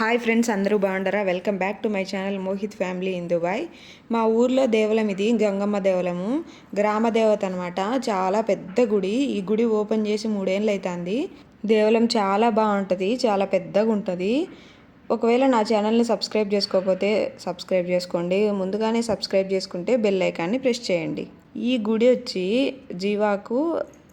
Hi friends అందరూ బాగుండరా? Welcome back to my channel Mohit family in Dubai. మా ఊర్లో దేవలం ఇది గంగమ్మ దేవలము. గ్రామ దేవత అనమాట చాలా పెద్ద గుడి. ఈ గుడి ఓపెన్ చేసి మూడేళ్ళు అవుతుంది దేవలం చాలా బాగుంటుంది చాలా పెద్దగా ఉంటుంది ఒకవేళ నా ఛానల్ని సబ్స్క్రైబ్ చేసుకోకపోతే సబ్స్క్రైబ్ చేసుకోండి. ముందుగానే సబ్స్క్రైబ్ చేసుకుంటే బెల్ ఐకాన్ని ప్రెస్ చేయండి. ఈ గుడి వచ్చి జీవాకు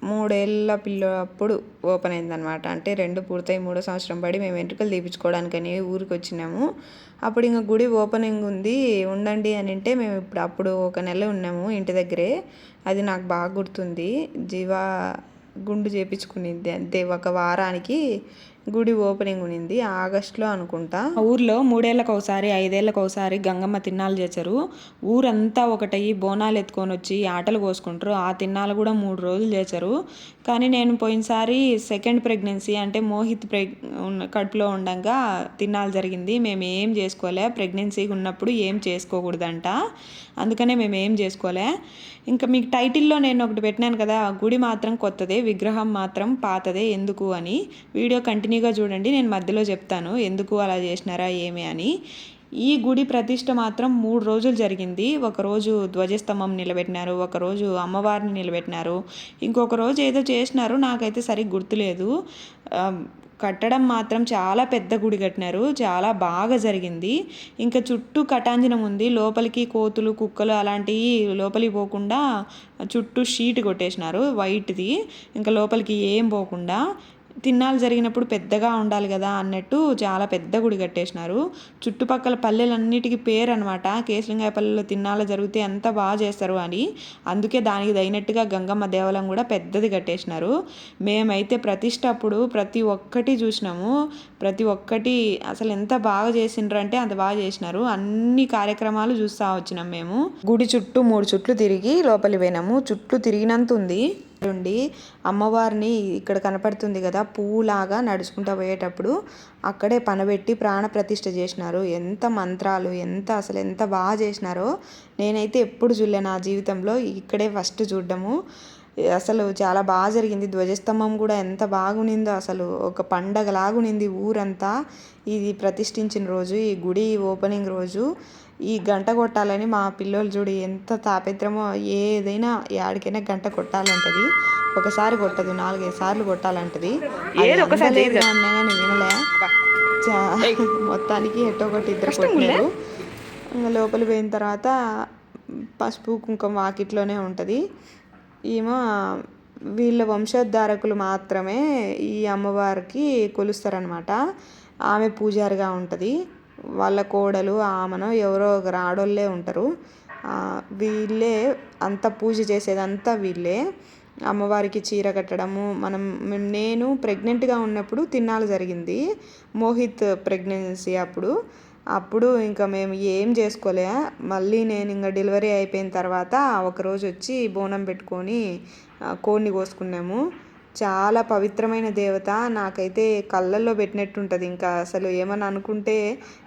మూడేళ్ళ పిల్ల అప్పుడు ఓపెన్ అయిందనమాట అంటే రెండు పూర్తయి మూడో సంవత్సరం పడి మేము వెంట్రుకలు తీపించుకోవడానికని ఊరికి వచ్చినాము. అప్పుడు ఇంకా గుడి ఓపెనింగ్ ఉంది. ఉండండి అని అంటే మేము ఇప్పుడు అప్పుడు ఒక నెల ఉన్నాము ఇంటి దగ్గరే. అది నాకు బాగా గుర్తుంది. జీవా గుండు చేపించుకునింది అంతే ఒక వారానికి గుడి ఓపెనింగ్ ఉనింది ఆగస్ట్లో అనుకుంటా. ఊర్లో మూడేళ్ళకి ఒకసారి ఐదేళ్ళకి ఒకసారి గంగమ్మ తిన్నాలు చేశారు. ఊరంతా ఒకటయ్యి బోనాలు ఎత్తుకొని వచ్చి ఆటలు కోసుకుంటారు. ఆ తిన్నాలు కూడా మూడు రోజులు చేశారు. కానీ నేను పోయినసారి సెకండ్ ప్రెగ్నెన్సీ అంటే మోహిత్ ప్రెగ్ కడుపులో ఉండగా తిన్నాలు జరిగింది. మేము ఏం చేసుకోలే. ప్రెగ్నెన్సీ ఉన్నప్పుడు ఏం చేసుకోకూడదంట. అందుకనే మేము ఏం చేసుకోలే. ఇంకా మీకు టైటిల్లో నేను ఒకటి పెట్టినాను కదా గుడి మాత్రం కొత్తదే విగ్రహం మాత్రం పాతదే ఎందుకు అని. వీడియో కంటిన్యూ కంటిన్యూగా చూడండి నేను మధ్యలో చెప్తాను ఎందుకు అలా చేసినారా ఏమి అని. ఈ గుడి ప్రతిష్ట మాత్రం మూడు రోజులు జరిగింది. ఒకరోజు ధ్వజస్తంభం నిలబెట్టినారు ఒకరోజు అమ్మవారిని నిలబెట్టినారు. ఇంకొక రోజు ఏదో చేసినారు నాకైతే సరిగ్గా గుర్తులేదు. కట్టడం మాత్రం చాలా పెద్ద గుడి కట్టినారు చాలా బాగా జరిగింది. ఇంకా చుట్టూ కటాంజనం ఉంది లోపలికి కోతులు కుక్కలు అలాంటివి లోపలికి పోకుండా చుట్టూ షీట్ కొట్టేసినారు వైట్ది ఇంకా లోపలికి ఏం పోకుండా. తిన్నాలు జరిగినప్పుడు పెద్దగా ఉండాలి కదా అన్నట్టు చాలా పెద్ద గుడి కట్టేసినారు. చుట్టుపక్కల పల్లెలన్నిటికీ పేరు అనమాట కేసలింగాయ పల్లెలో తిన్నాలు జరిగితే ఎంత బాగా చేస్తారు అని. అందుకే దానికి తగినట్టుగా గంగమ్మ దేవాలయం కూడా పెద్దది కట్టేసినారు. మేమైతే ప్రతిష్ట అప్పుడు ప్రతి ఒక్కటి చూసినాము. ప్రతి ఒక్కటి అసలు ఎంత బాగా చేసిండ్రు అంటే అంత బాగా చేసినారు. అన్ని కార్యక్రమాలు చూస్తూ వచ్చినాం మేము. గుడి చుట్టూ మూడు చుట్లు తిరిగి లోపలి పోయినాము. చుట్టూ తిరిగినంత ఉంది. ఉండి అమ్మవారిని ఇక్కడ కనపడుతుంది కదా పువ్వులాగా నడుచుకుంటూ పోయేటప్పుడు అక్కడే పనబెట్టి ప్రాణ ప్రతిష్ఠ చేసినారు. ఎంత మంత్రాలు ఎంత అసలు ఎంత బాగా చేసినారో నేనైతే ఎప్పుడు చూడలే నా జీవితంలో. ఇక్కడే ఫస్ట్ చూడడము. అసలు చాలా బాగా జరిగింది. ధ్వజస్తంభం కూడా ఎంత బాగునిందో అసలు. ఒక పండగలాగునింది ఊరంతా. ఇది ప్రతిష్ఠించిన రోజు ఈ గుడి ఓపెనింగ్ రోజు. ఈ గంట కొట్టాలని మా పిల్లలు చూడు ఎంత తాపత్రమో ఏదైనా యాడికైనా గంట కొట్టాలంటది. ఒకసారి కొట్టదు నాలుగైదు సార్లు కొట్టాలంటది. కానీ వినలే. మొత్తానికి ఎట్టో ఒకటి ఇద్దరు కొట్టారు. ఇంకా లోపలి పోయిన తర్వాత పసుపు కుంకుమ వాకిట్లోనే ఉంటుంది. ఈమె వీళ్ళ వంశోద్ధారకులు మాత్రమే ఈ అమ్మవారికి కొలుస్తారనమాట ఆమె పూజారిగా ఉంటుంది. వాళ్ళ కోడలు ఆమెను ఎవరో ఒకరు ఆడోళ్ళే ఉంటారు. వీళ్ళే అంత పూజ చేసేదంతా వీళ్ళే. అమ్మవారికి చీర కట్టడము మనం నేను ప్రెగ్నెంట్గా ఉన్నప్పుడు తిన్నాలు జరిగింది. మోహిత్ ప్రెగ్నెన్సీ అప్పుడు. అప్పుడు ఇంకా మేము ఏం చేసుకోలే. మళ్ళీ నేను ఇంకా డెలివరీ అయిపోయిన తర్వాత ఒకరోజు వచ్చి బోనం పెట్టుకొని కోడిని కోసుకున్నాము. చాలా పవిత్రమైన దేవత. నాకైతే కళ్ళల్లో పెట్టినట్టు ఉంటుంది ఇంకా అసలు ఏమని అనుకుంటే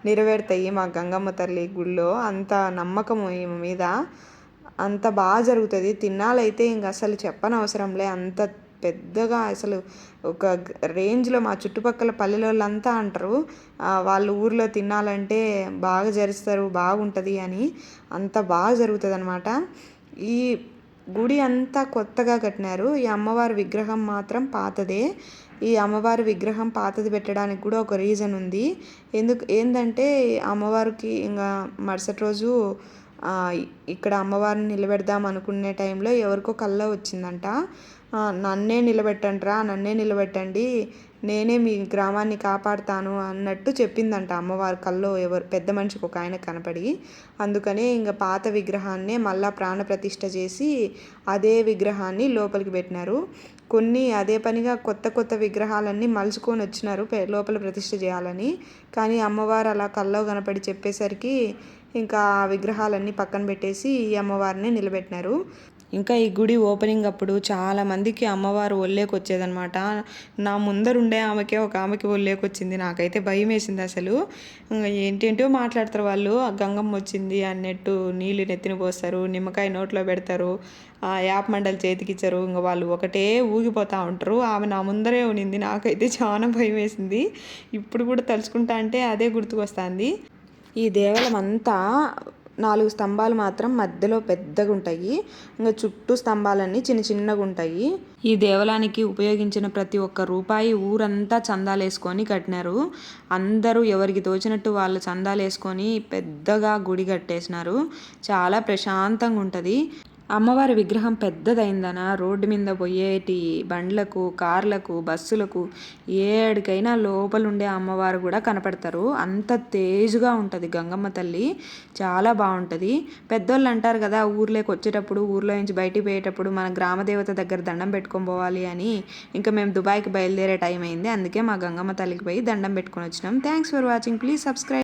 నెరవేరుతాయి మా గంగమ్మ తల్లి గుళ్ళో. అంత నమ్మకము ఈమె మీద. అంత బాగా జరుగుతుంది. తిన్నాలైతే ఇంక అసలు చెప్పనవసరంలే అంత పెద్దగా అసలు ఒక రేంజ్లో మా చుట్టుపక్కల పల్లెలోళ్ళంతా అంటారు వాళ్ళు ఊర్లో తినాలంటే బాగా జరుస్తారు బాగుంటుంది అని అంత బాగా జరుగుతుంది అనమాట ఈ గుడి అంతా కొత్తగా కట్టినారు. ఈ అమ్మవారి విగ్రహం మాత్రం పాతదే. ఈ అమ్మవారి విగ్రహం పాతది పెట్టడానికి కూడా ఒక రీజన్ ఉంది. ఎందుకు ఏంటంటే అమ్మవారికి ఇంకా మరుసటి రోజు ఇక్కడ అమ్మవారిని నిలబెడదాం అనుకునే టైంలో ఎవరికో కళ్ళ వచ్చిందంట. నన్నే నిలబెట్టండిరా నన్నే నిలబెట్టండి నేనే మీ గ్రామాన్ని కాపాడుతాను అన్నట్టు చెప్పిందంట అమ్మవారి కల్లో ఎవరు పెద్ద మనిషికి ఒక ఆయన కనపడి. అందుకనే ఇంకా పాత విగ్రహాన్నే మళ్ళా ప్రాణప్రతిష్ఠ చేసి అదే విగ్రహాన్ని లోపలికి పెట్టినారు. కొన్ని అదే పనిగా కొత్త కొత్త విగ్రహాలన్నీ మలుచుకొని వచ్చినారు లోపల ప్రతిష్ఠ చేయాలని. కానీ అమ్మవారు అలా కల్లో కనపడి చెప్పేసరికి ఇంకా విగ్రహాలన్నీ పక్కన పెట్టేసి ఈ అమ్మవారిని నిలబెట్టినారు. ఇంకా ఈ గుడి ఓపెనింగ్ అప్పుడు చాలామందికి అమ్మవారు ఒళ్ళేకి వచ్చేదనమాట నా ముందరుండే ఆమెకే ఒక ఆమెకి ఒళ్ళేకి వచ్చింది నాకైతే భయం వేసింది అసలు. ఇంకా ఏంటేంటో మాట్లాడతారు వాళ్ళు. గంగమ్మ వచ్చింది అన్నట్టు నీళ్ళు నెత్తిన పోస్తారు నిమ్మకాయ నోట్లో పెడతారు ఆ యాప్ మండలి చేతికి ఇచ్చారు ఇంకా వాళ్ళు ఒకటే ఊగిపోతూ ఉంటారు. ఆమె నా ముందరే ఉనింది. నాకైతే చాలా భయం వేసింది ఇప్పుడు కూడా తలుచుకుంటా అంటే అదే గుర్తుకొస్తుంది. ఈ దేవాలయం అంతా నాలుగు స్తంభాలు మాత్రం మధ్యలో పెద్దగా ఉంటాయి ఇంకా చుట్టూ స్తంభాలన్నీ చిన్న చిన్నగా ఉంటాయి ఈ దేవాలయానికి ఉపయోగించిన ప్రతి ఒక్క రూపాయి ఊరంతా చందాలు వేసుకొని కట్టినారు. అందరూ ఎవరికి తోచినట్టు వాళ్ళు చందాలు వేసుకొని పెద్దగా గుడి కట్టేసినారు. చాలా ప్రశాంతంగా ఉంటుంది అమ్మవారి విగ్రహం పెద్దదైందన? రోడ్డు మీద పోయేటి బండ్లకు కార్లకు బస్సులకు ఏడికైనా లోపల ఉండే అమ్మవారు కూడా కనపడతారు. అంత తేజుగా ఉంటుంది గంగమ్మ తల్లి. చాలా బాగుంటుంది. పెద్దోళ్ళు అంటారు కదా ఊర్లోకి వచ్చేటప్పుడు ఊర్లో నుంచి బయటికి పోయేటప్పుడు మన గ్రామదేవత దగ్గర దండం పెట్టుకొని పోవాలి అని. ఇంకా మేము దుబాయ్కి బయలుదేరే టైం అయింది. అందుకే మా గంగమ్మ తల్లికి పోయి దండం పెట్టుకొని వచ్చినాం. Thanks for watching please subscribe